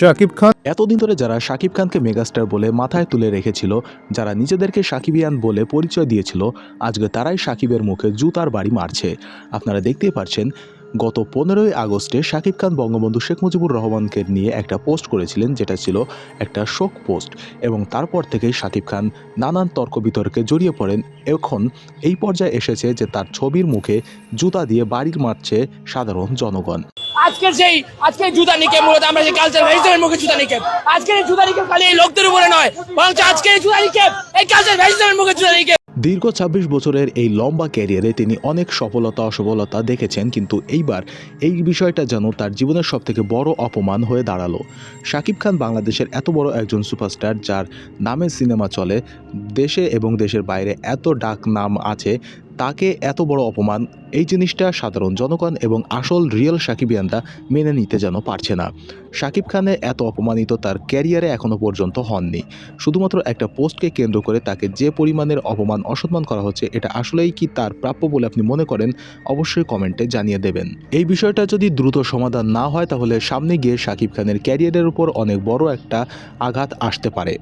শাকিব খান। এতদিন ধরে যারা শাকিব খানকে মেগাস্টার বলে মাথায় তুলে রেখেছিল, যারা নিজেদেরকে সাকিবিয়ান বলে পরিচয় দিয়েছিল, আজকে তারাই সাকিবের মুখে জুতার বাড়ি মারছে। আপনারা দেখতেই পাচ্ছেন গত পনেরোই আগস্টে শাকিব খান, বঙ্গবন্ধু শেখ মুজিবুর রহমানকে নিয়ে একটা পোস্ট করেছিলেন, যেটা ছিল একটা শোক পোস্ট। এবং তারপর থেকেই শাকিব খান নানান তর্ক বিতর্কে জড়িয়ে পড়েন। এখন এই পর্যায়ে এসেছে যে তার ছবির মুখে জুতা দিয়ে বাড়ির মারছে সাধারণ জনগণ। আজকের সেই আজকের জুতা নিকেপ মূলত আমরা সেই কালচার ভ্যারিজমের মুখে জুতা আজকের জুতা নিকেপ খালি এই লোকদের উপরে নয় বরং জুতা নিকেপ এই কালচার ভ্যারিজমের মুখে জুতা নিকেপ দীর্ঘ ২৬ বছরের এই লম্বা ক্যারিয়ারে তিনি অনেক সফলতা, অসফলতা দেখেছেন, কিন্তু এইবার এই বিষয়টা যেন তার জীবনের সবথেকে বড় অপমান হয়ে দাঁড়াল। শাকিব খান বাংলাদেশের এত বড় একজন সুপারস্টার, যার নামে সিনেমা চলে, দেশে এবং দেশের বাইরে এত ডাক নাম আছে তাকে এত বড় অপমান, এই জিনিসটা সাধারণ জনগণ এবং আসল রিয়েল সাকিবিয়ানরা মেনে নিতে যেন পারছে না। শাকিব খানের এত অপমানিত তার ক্যারিয়ারে এখনও পর্যন্ত হননি। শুধুমাত্র একটা পোস্টকে কেন্দ্র করে তাকে যে পরিমাণের অপমান, অসম্মান করা হচ্ছে, এটা আসলেই কি তার প্রাপ্য বলে আপনি মনে করেন? অবশ্যই কমেন্টে জানিয়ে দেবেন। এই বিষয়টা যদি দ্রুত সমাধান না হয়, তাহলে সামনে গিয়ে শাকিব খানের ক্যারিয়ারের উপর অনেক বড় একটা আঘাত আসতে পারে।